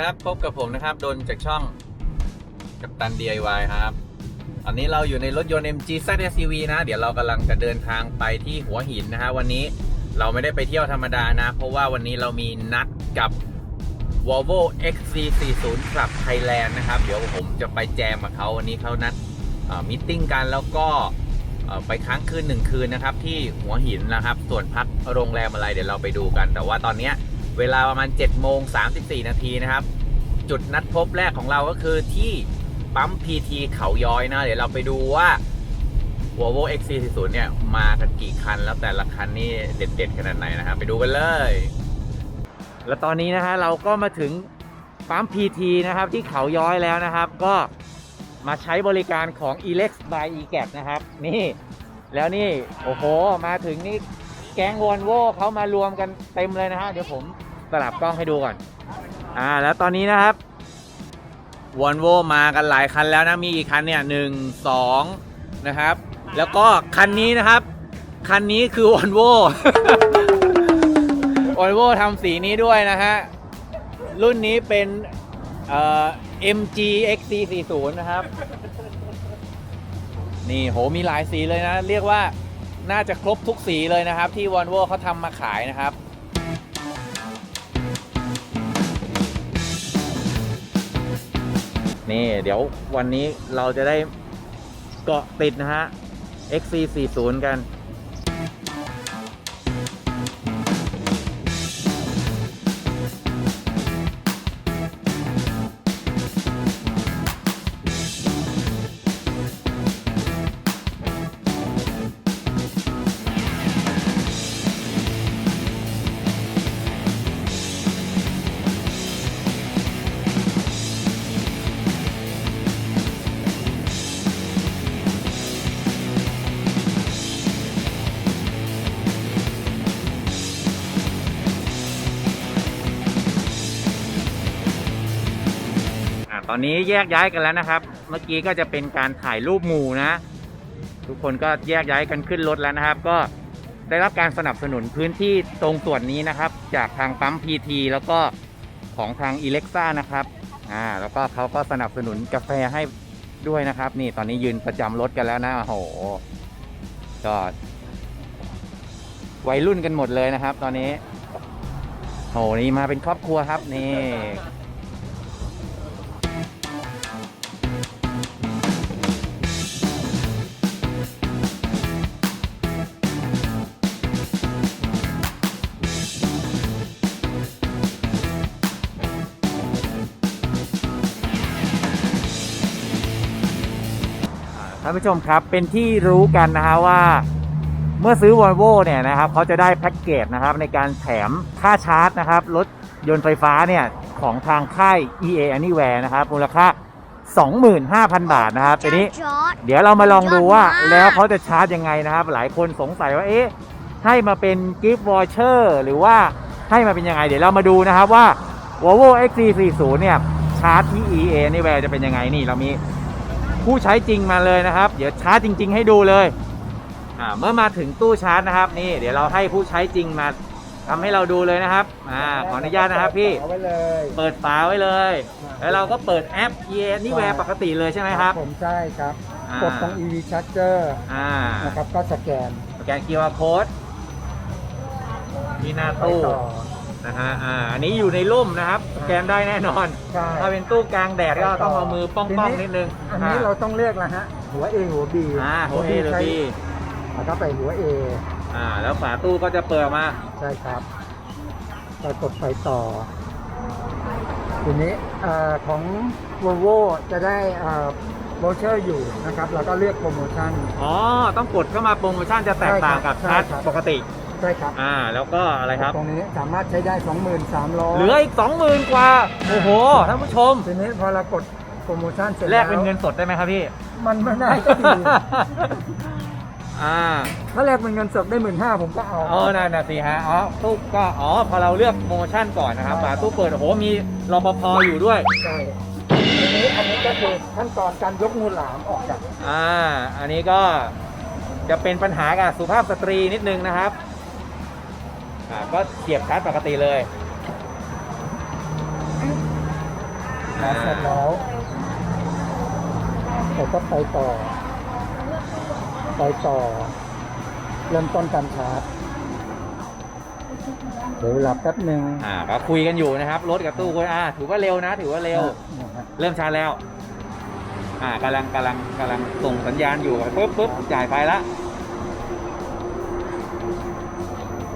ครับ พบกับผมนะครับโดนจากช่องกัปตัน DIY ครับ ตอนนี้เราอยู่ในรถยนต์ MG Z SUV นะ เดี๋ยวเรากำลังจะเดินทางไปที่หัวหินนะฮะ วันนี้เราไม่ได้ไปเที่ยวธรรมดานะ เพราะว่าวันนี้เรามีนัดกับ Volvo XC40 Club Thailand นะครับ เดี๋ยวผมจะไปแจมกับเขาวันนี้เขานัดมิทติ้งกันแล้วก็ไปค้างคืนหนึ่งคืนนะครับที่หัวหินนะครับ ส่วนพักโรงแรมอะไรเดี๋ยวเราไปดูกัน แต่ว่าตอนเนี้ย เวลาประมาณ7โมง34นาทีนะครับ จุดนัดพบแรกของเราก็คือที่ปั๊ม PT เขาย้อยนะ เดี๋ยวเราไปดูว่า Volvo XC40 เนี่ย มากันกี่คันแล้วแต่ละคันนี่เด็ด ๆ ขนาดไหนนะครับ ไปดูกันเลย แล้วตอนนี้นะฮะเราก็มาถึงปั๊ม PT นะครับ ที่เขาย้อยแล้วนะครับ ก็มาใช้บริการของ Elex by e g a t นะครับ นี่แล้วนี่ โอ้โห มาถึงนี่แก๊งวอนโวเขามารวมกันเต็มเลยนะฮะ เดี๋ยวผม สลับกล้องให้ดูก่อน อ่า แล้วตอนนี้นะครับวอนโวมากันหลายคันแล้วนะ มีอีกคันเนี่ยหนึ่งสองนะครับ แล้วก็คันนี้นะครับ คันนี้คือวอนโววอนโวทำสีนี้ด้วยนะฮะ รุ่นนี้เป็นเอ่อ MG XC40 นะครับ นี่โหมีหลายสีเลยนะ เรียกว่าน่าจะครบทุกสีเลยนะครับ ที่วอนโวเขาทำมาขายนะครับ นี่เดี๋ยววันนี้เราจะได้เกาะติดนะฮะ XC40 กัน ตอนนี้แยกย้ายกันแล้วนะครับ เมื่อกี้ก็จะเป็นการถ่ายรูปหมู่นะ ทุกคนก็แยกย้ายกันขึ้นรถแล้วนะครับ ก็ได้รับการสนับสนุนพื้นที่ตรงส่วนนี้นะครับ จากทางปั๊ม PT แล้วก็ของทาง e l e x a นะครับอ่าแล้วก็เขาก็สนับสนุนกาแฟให้ด้วยนะครับ นี่ตอนนี้ยืนประจำรถกันแล้วนะโอ้โหก็วัยรุ่นกันหมดเลยนะครับ ตอนนี้โอ้โหนี่มาเป็นครอบครัวครับนี่านผู้ชมครับเป็นที่รู้กันนะฮะว่า เมื่อซื้อ Volvo เนี่ยนะครับเขาจะได้แพ็กเกจนะครับในการแถมค่าชาร์จนะครับรถยนต์ไฟฟ้าเนี่ยของทางค่าย EA Anywhere นะครับมูลค่า25,000 บาทนะครับทีนี้เดี๋ยวเรามาลองดูว่าแล้วเขาจะชาร์จยังไงนะครับ หลายคนสงสัยว่าเอ๊ะให้มาเป็นกิฟต์วอเชอร์หรือว่าให้มาเป็นยังไง เดี๋ยวเรามาดูนะครับว่า Volvo XC40 เนี่ยชาร์จที่ EA Anywhere จะเป็นยังไงนี่เรามี ผู้ใช้จริงมาเลยนะครับ เดี๋ยวชาร์จจริง ๆ ให้ดูเลยอ่าเมื่อมาถึงตู้ชาร์จนะครับ นี่ เดี๋ยวเราให้ผู้ใช้จริงมาทำให้เราดูเลยนะครับอ่าขออนุญาตนะครับพี่เอาไว้เลย เปิดฝาไว้เลย แล้วเราก็เปิดแอป EA Anywhere ปกติเลยใช่ไหมครับ ผมใช่ครับอ่ากดตรง EV Charger อ่านะครับก็สแกน สแกน QR code ที่หน้าไปตู้ต่อ นะฮะอ่าอันนี้อยู่ในร่มนะครับสแกนได้แน่นอน ใช่ ถ้าเป็นตู้กลางแดดก็ไปต่อต้องเอามือป้องทีๆนี้นิดนึงอันนี้เราต้องเลือกแล้วฮะ หัว A หัว B อ่าหัว A หรือใช้ B นะครับไปหัว A อ่า แล้วฝาตู้ก็จะเปิดออกมา ใช่ครับไปกดไปต่อ ทีนี้เอ่อของ Volvo จะได้โวเชอร์อยู่นะครับ แล้วก็เลือกโปรโมชั่น อ๋อ ต้องกดเข้ามาโปรโมชั่นจะแตกต่างกับใช่ชาร์จครับปกติ ใช่ครับอ่าแล้วก็อะไรครับ ตรงนี้สามารถใช้ได้ 2,300เหลืออีกสองหมื่นกว่า โอ้โหท่านผู้ชม ทีนี้พอเรากดโปรโมชั่นเสร็จแลกเป็นเงินสดได้ไหมครับพี่ มันไม่ได้ก็ดีอ่าถ้าแลกเป็นเงินสดได้หมื่นห้าผมก็เอาอ๋อนั่นน่ะสิฮะอ๋อตู้ก็อ๋อพอเราเลือกโปรโมชั่นก่อนนะครับฝาตู้เปิดโอ้โหมีรปภอยู่ด้วยใช่ทีนี้อันนี้ก็คือขั้นตอนการยกงูหลามออกจากอ่าอันนี้ก็จะเป็นปัญหากับสุภาพสตรีนิดนึงนะครับ อ่าก็เสียบชาร์จปกติเลยชาร์จเสร็จแล้วเราก็ไปต่อ ไปต่อ เริ่มต้นการชาร์จเดี๋ยวเวลาแป๊บหนึ่งอ่าก็คุยกันอยู่นะครับรถกับตู้คุยอ่าถือว่าเร็วนะ ถือว่าเร็ว นะฮะเริ่มชาร์จแล้ว อ่ากำลังกำลังกำลังส่งสัญญาณอยู่ปุ๊บปุ๊บจ่ายไฟละ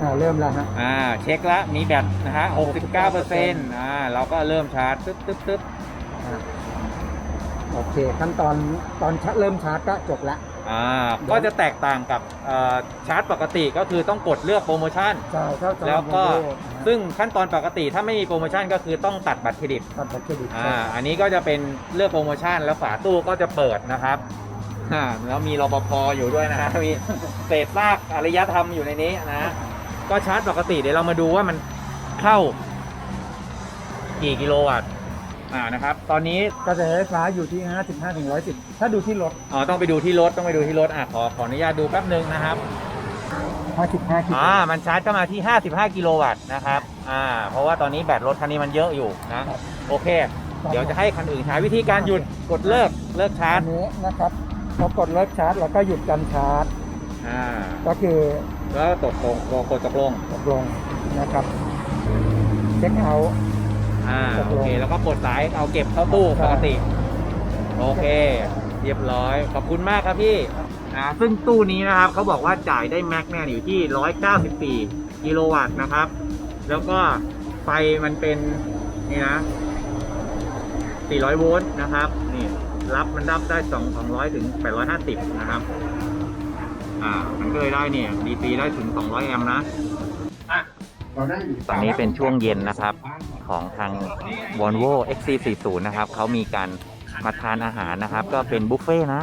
อ่าเริ่มแล้วฮะอ่าเช็คละมีแบตนะฮะ69เปอร์เซ็นต์อ่าเราก็เริ่มชาร์จตึ๊บตึ๊บตึ๊บอ่าโอเคขั้นตอนตอนชาร์จเริ่มชาร์จก็จบละ อ่าก็จะแตกต่างกับเอ่อชาร์จปกติก็คือต้องกดเลือกโปรโมชั่น ใช่เท่ากับแล้วก็โลโนะฮะซึ่งขั้นตอนปกติถ้าไม่มีโปรโมชั่นก็คือต้องตัดบัตรเครดิต ตัดบัตรเครดิตอ่า อันนี้ก็จะเป็นเลือกโปรโมชั่นแล้วฝาตู้ก็จะเปิดนะครับอ่าแล้วมีรปภอยู่ด้วยนะฮะมีเศษซากอารยธรรมอยู่ในนี้นะ ก็ชาร์จปกติเดี๋ยวเรามาดูว่ามันเข้า กี่กิโลวัตต์อ่านะครับ ตอนนี้กระแสไฟฟ้าอยู่ที่ 55ถึง110 ถ้าดูที่รถ อ๋อ ต้องไปดูที่รถ ต้องไปดูที่รถ อะ ขอ ขออนุญาตดูแป๊บหนึ่งนะครับ 55กิโลอ่า มันชาร์จเข้ามาที่ 55 กิโลวัตต์นะครับ อ่า เพราะว่าตอนนี้แบตรถคันนี้มันเยอะอยู่นะ โอเค เดี๋ยวจะให้คันอื่นใช้วิธีการหยุด กดเลิก เลิกชาร์อัจนนี้นะครับพอกดเลิกชาร์จ แล้วก็หยุดการชาร์จ อ่าก็คือแล้วตกลงกดตกลงตกลงนะครับเช็คเอาท์อ่าตกลงโอเคแล้วก็ปลดสายเอาเก็บเข้าตู้ใช่ปกติ โอเค เรียบร้อยขอบคุณมากครับพี่อ่าซึ่งตู้นี้นะครับเขาบอกว่าจ่ายได้แม็กเนี่ยอยู่ที่ 194 กิโลวัตต์นะครับ แล้วก็ไฟมันเป็นนี่นะ 400 โวลต์นะครับ นี่ รับมันรับได้ 2 200 ถึง 850 นะครับ อ่า มันก็เลยได้เนี่ย DC ได้ถึง 200 แอมป์นะ ตอนนี้เป็นช่วงเย็นนะครับ ของทาง Volvo XC40 นะครับ เขามีการมาทานอาหารนะครับ ก็เป็นบุฟเฟ่ต์นะ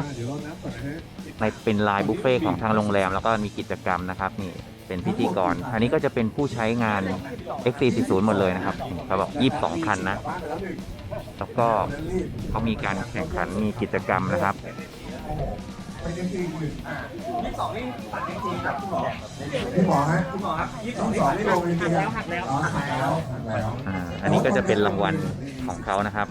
ในเป็นลายบุฟเฟ่ต์ของทางโรงแรม แล้วก็มีกิจกรรมนะครับ นี่เป็นพิธีกร อันนี้ก็จะเป็นผู้ใช้งาน XC40 หมดเลยนะครับเขาบอก 22 คันนะ แล้วก็เขามีการแข่งขันมีกิจกรรมนะครับ พี่หมอฮะพี่หมอครับยี่สิบสองนี่ลงจริงๆหักแล้วหักแล้วหักแล้วอ่าอันนี้ก็จะเป็นรางวัลของเขานะครับ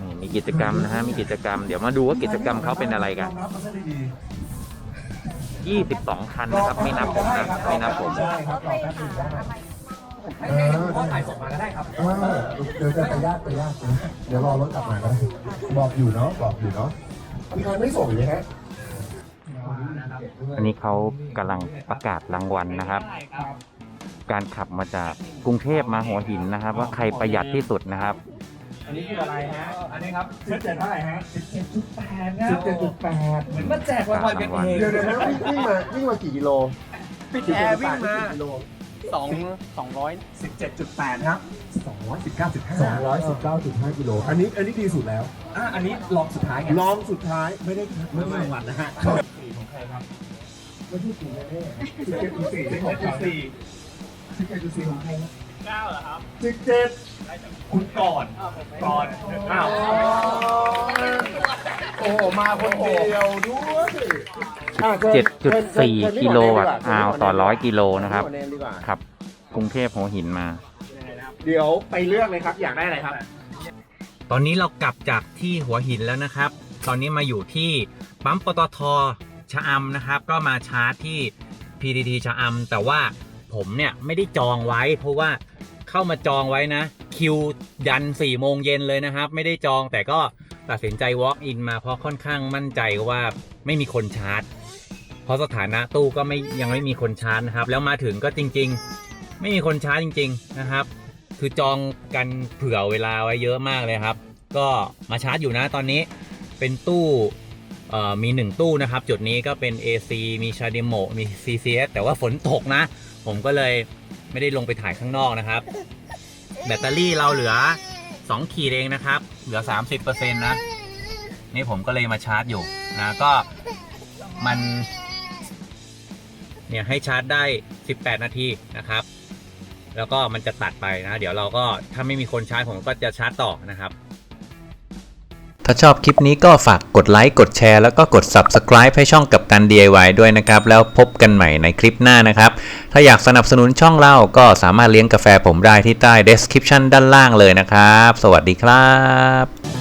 นี่มีกิจกรรมนะฮะมีกิจกรรมเดี๋ยวมาดูว่ากิจกรรมเขาเป็นอะไรกันรับมาซะดี22 คันนะครับ ไม่นับผมนะไม่นับผมๆใช่ครับรอแป๊บนึงได้เออพ่อถ่ายส่งมาก็ได้ครับเออเดี๋ยวจะไปยากไปยากนะเดี๋ยวรอรถกลับมาก็ได้บอกอยู่เนาะบอกอยู่เนาะ มีใครไม่ส่งอยู่ไหมฮะอันนี้เขากำลังประกาศรางวัลนะครับ การขับมาจากกรุงเทพมาหัวหินนะครับ ว่าใครประหยัดที่สุดนะครับ อันนี้คืออะไรฮะ อันนี้ครับสิบเจ็ดเท่าไหร่ฮะสิบเจ็ดจุดแปดสิบเจ็ดจุดแปดเหมือนมาแจกรางวัลกันเองเดี๋ยวเดี๋ยวนะวิ่งวิ่งมาวิ่งมากี่กิโลพี่แอร์วิ่งมากิโล สองสองร้อยสิบเจ็ดจุดแปดครับสองร้อยสิบเก้าจุดห้าสองร้อยสิบเก้าจุดห้ากิโล อันนี้อันนี้ดีสุดแล้ว อะอันนี้ลองสุดท้ายไงลองสุดท้ายไม่ได้ไม่ได้รางวัลนะฮะสี่ของใครครับไม่ใช่สี่แน่สิบเจ็ดจุดสี่สิบเจ็ดจุดสี่ๆสิบเอ็ดจุดสี่ของใครนะเก้าเหรอครับสิบเจ็ดคุณก่อนก่อนอ้าวโอ้โหมาคนเดียวด้วย อะเชิญเชิญเชิญ7.4 กิโลวัตต์อาวต่อร้อยกิโลนะครับพี่หมอเนมดีกว่าขับ กรุงเทพหัวหินมา เดี๋ยวไปเลือกเลยครับ อยากได้อะไรครับ ตอนนี้เรากลับจากที่หัวหินแล้วนะครับ ตอนนี้มาอยู่ที่ปั๊มปตทชะอำนะครับ ก็มาชาร์จที่ PTT ชะอำแต่ว่าผมเนี่ยไม่ได้จองไว้ เพราะว่าเข้ามาจองไว้นะ คิวยัน4ี่โมงเย็นเลยนะครับ ไม่ได้จองแต่ก็ตัดสินใจ walk in มาเพราะค่อนข้างมั่นใจว่าไม่มีคนชาร์จเพ ราะสถานะตู้ก็ไม่ยังไม่มีคนชาร์จนะครับ แล้วมาถึงก็จริง ๆ ไม่มีคนชาร์จจริง ๆนะครับ คือจองกันเผื่อเวลาไว้เยอะมากเลยครับ ก็มาชาร์จอยู่นะตอนนี้เป็นตู้มี 1 ตู้นะครับ จุดนี้ก็เป็น AC มีชาดิโมมี CCS แต่ว่าฝนตกนะ ผมก็เลยไม่ได้ลงไปถ่ายข้างนอกนะครับ แบตเตอรี่เราเหลือ 2 ขีดเองนะครับ เหลือ 30%นะ นี่ผมก็เลยมาชาร์จอยู่นะก็มัน เนี่ยให้ชาร์จได้ 18 นาทีนะครับ แล้วก็มันจะตัดไปนะ เดี๋ยวเราก็ถ้าไม่มีคนชาร์จผมก็จะชาร์จต่อนะครับ ถ้าชอบคลิปนี้ก็ฝากกดไลค์กดแชร์แล้วก็กด Subscribe ให้ช่องกับตัน DIY ด้วยนะครับ แล้วพบกันใหม่ในคลิปหน้านะครับ ถ้าอยากสนับสนุนช่องเราก็สามารถเลี้ยงกาแฟผมได้ที่ใต้ description ด้านล่างเลยนะครับ สวัสดีครับ